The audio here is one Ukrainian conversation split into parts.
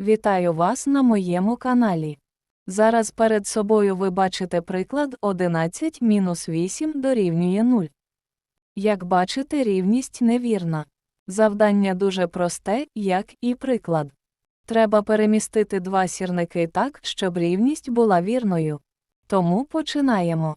Вітаю вас на моєму каналі. Зараз перед собою ви бачите приклад 11 мінус 8 дорівнює 0. Як бачите, рівність невірна. Завдання дуже просте, як і приклад. Треба перемістити два сірники так, щоб рівність була вірною. Тому починаємо.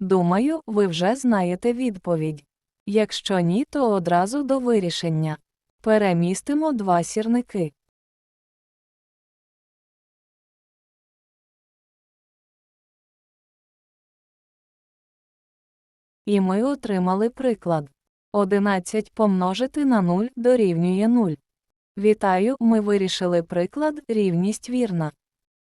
Думаю, ви вже знаєте відповідь. Якщо ні, то одразу до вирішення. Перемістимо два сірники. І ми отримали приклад. 11 помножити на 0 дорівнює 0. Вітаю, ми вирішили приклад, рівність вірна.